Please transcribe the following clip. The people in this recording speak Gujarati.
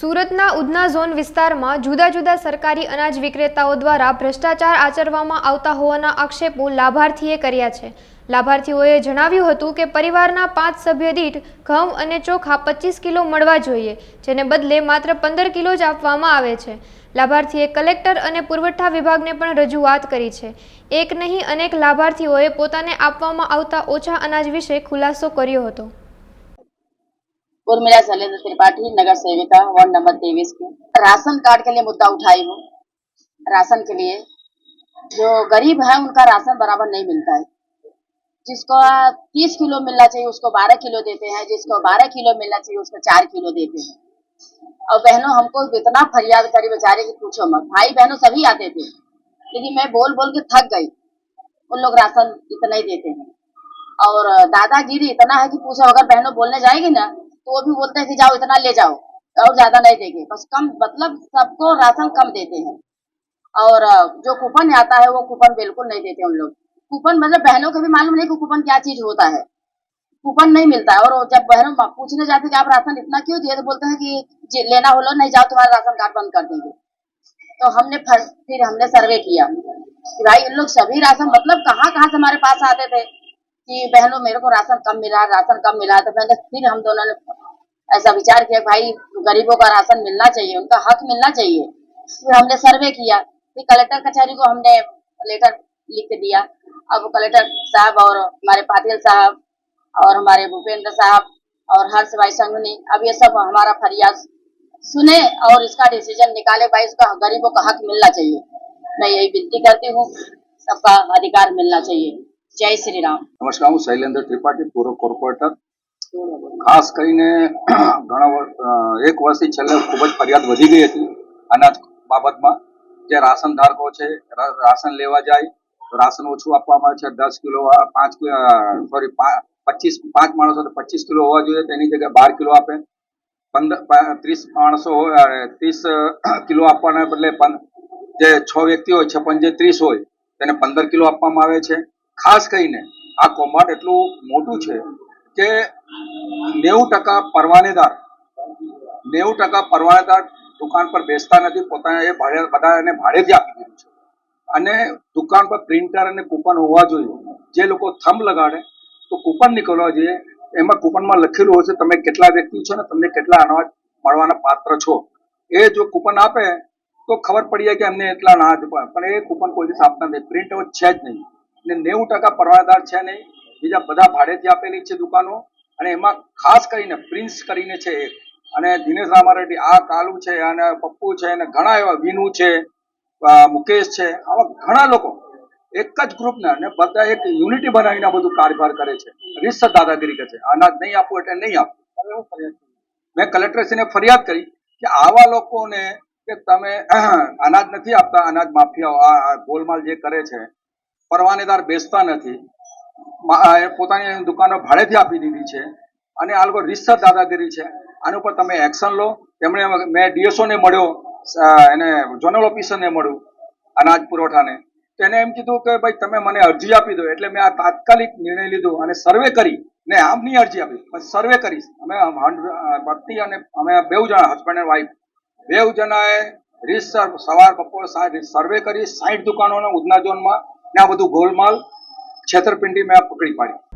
સુરતના ઉધના ઝોન વિસ્તારમાં જુદા જુદા સરકારી અનાજ વિક્રેતાઓ દ્વારા ભ્રષ્ટાચાર આચરવામાં આવતા હોવાના આક્ષેપો લાભાર્થીએ કર્યા છે. લાભાર્થીઓએ જણાવ્યું હતું કે પરિવારના પાંચ સભ્ય દીઠ ઘઉં અને ચોખા પચીસ કિલો મળવા જોઈએ, જેને બદલે માત્ર પંદર કિલો જ આપવામાં આવે છે. લાભાર્થીએ કલેક્ટર અને પુરવઠા વિભાગને પણ રજૂઆત કરી છે. એક નહીં અનેક લાભાર્થીઓએ પોતાને આપવામાં આવતા ઓછા અનાજ વિશે ખુલાસો કર્યો હતો. उर्मिला शैलेंद्र त्रिपाठी नगर सेविका, वार्ड नंबर तेईस की। राशन कार्ड के लिए मुद्दा उठाई हूँ, राशन के लिए। जो गरीब है, उनका राशन बराबर नहीं मिलता है। जिसको तीस किलो मिलना चाहिए, उसको बारह किलो देते हैं। जिसको बारह किलो मिलना चाहिए, उसको चार किलो देते हैं। और बहनों, हमको इतना फरियाद करी बेचारे की पूछो मत। भाई बहनों, सभी आते थे। लेकिन मैं बोल बोल के थक गई। उन लोग राशन इतना ही देते हैं। और दादागिरी इतना है कि पूछो, अगर बहनों बोलने जाएगी ना तो वो भी बोलते हैं कि जाओ इतना ले जाओ, और ज़्यादा नहीं देंगे। बस कम मतलब सबको राशन कम देते हैं। और जो कूपन आता है, वो कूपन बिल्कुल नहीं देते उन लोग। कूपन मतलब बहनों को भी मालूम नहीं कि कूपन क्या चीज़ होता है। कूपन नहीं मिलता है, और जब बहनों पूछने जाते हैं कि आप राशन इतना क्यों दिए तो बोलते हैं कि लेना हो लो, नहीं जाओ, तुम्हारा राशन कार्ड बंद कर देंगे। तो हमने फिर हमने सर्वे किया कि भाई इन लोग सभी राशन मतलब कहाँ कहाँ से हमारे पास आते थे? कि बहनों, मेरे को राशन कम मिला, राशन कम मिला तो मैंने फिर हम दोनों ने ऐसा विचार किया, भाई, गरीबों का राशन मिलना चाहिए, उनका हक मिलना चाहिए। फिर हमने सर्वे किया फिर कलेक्टर कचहरी को हमने लेटर लिख के दिया। अब कलेक्टर साहब और हमारे पाटिल साहब और हमारे भूपेंद्र साहब और हर्ष भाई संघनी अब ये सब हमारा फरियाद सुने और इसका डिसीज़न निकाले, भाई, इसका गरीबों का हक मिलना चाहिए। मैं यही विनती करती हूँ, सबका अधिकार मिलना चाहिए। જય શ્રી રામ નમસ્કાર, હું શૈલેન્દ્ર ત્રિપાઠી, પૂર્વ કોર્પોરેટર. ખાસ કરીને ઘણા એક વર્ષથી છેલ્લે ખૂબ જ ફરિયાદ વધી ગઈ હતી અનાજ બાબતમાં જે રાશન ધારકો છે રાશન લેવા જાય રાશન ઓછું આપવામાં આવે છે, દસ કિલો પાંચ સોરી પચીસ, પાંચ માણસો તો પચીસ કિલો હોવા જોઈએ, તેની જગ્યાએ બાર કિલો આપે. પંદર ત્રીસ માણસો હોય ત્રીસ કિલો આપવાના બદલે જે છ વ્યક્તિ હોય, છપ્પન જે ત્રીસ હોય, તેને પંદર કિલો આપવામાં આવે છે. ખાસ કરીને આ કૌભાંડ એટલું મોટું છે કે નેવું ટકા પરવાનેદાર, નેવું ટકા પરવાનેદાર દુકાન પર બેસતા નથી, પોતાને એ ભાડે બધા એને ભાડેથી આપી દીધું છે. અને દુકાન પર પ્રિન્ટર અને કૂપન હોવા જોઈએ. જે લોકો થંભ લગાડે, તો કૂપન નીકળવા જોઈએ. એમાં કૂપનમાં લખેલું હોય છે, તમે કેટલા વ્યક્તિ છો ને તમને કેટલા અનાજ મળવાના પાત્ર છો? એ જો કૂપન આપે, તો ખબર પડી જાય કે અમને એટલા અનાજ. પણ એ કૂપન કોઈ દિવસ આપતા નથી. પ્રિન્ટ છે જ નહીં. ને નેવું ટકા પરવાદાર છે નહીં. બીજા બધા ભાડેથી આપેલી છે દુકાનો. અને એમાં ખાસ કરીને પ્રિન્સ કરીને છે એક. અને દિનેશ રામારેડ્ડી આ કાલુ છે અને પપ્પુ છે અને ઘણા એવા વિનુ છે મુકેશ છે આવા ઘણા લોકો એક જ ગ્રુપના અને બધા એક યુનિટી બનાવીને આ બધું કારભાર કરે છે. રિસ્ત દાદાગીરી કરે છે. અનાજ નહીં આપવું એટલે નહીં આપવું મેં કલેક્ટરશ્રીને ફરિયાદ કરી કે આવા લોકોને કે તમે અનાજ નથી આપતા અનાજ માફિયાઓ આ આ ગોલમાલ જે કરે છે પરવાનેદાર બેસતા નથી. પોતાની દુકાનો ભાડેથી આપી દીધી છે. અને આ લોકો રીતસર દાદાગીરી છે. આની ઉપર તમે એક્શન લો. તેમણે મેં ડીએસઓને મળ્યો. એને ઝોનલ ઓફિસરને મળ્યું. અનાજ પુરવઠાને. એને એમ કીધું કે ભાઈ તમે મને અરજી આપી દો. એટલે મેં આ તાત્કાલિક નિર્ણય લીધો અને સર્વે કરી. ને આમ નહીં અરજી આપી. પણ સર્વે કરીશ. અમે પત્ની અને અમે બેઉ જણા હસબન્ડ એન્ડ વાઈફ બેઉ જણાએ રીતસર સવાર બપોર સાંજ સર્વે કરી. સાઠ દુકાનોના ઉધના ઝોનમાં ને આ બધું ગોલમાલ છેતરપિંડી મેં પકડી પાડી.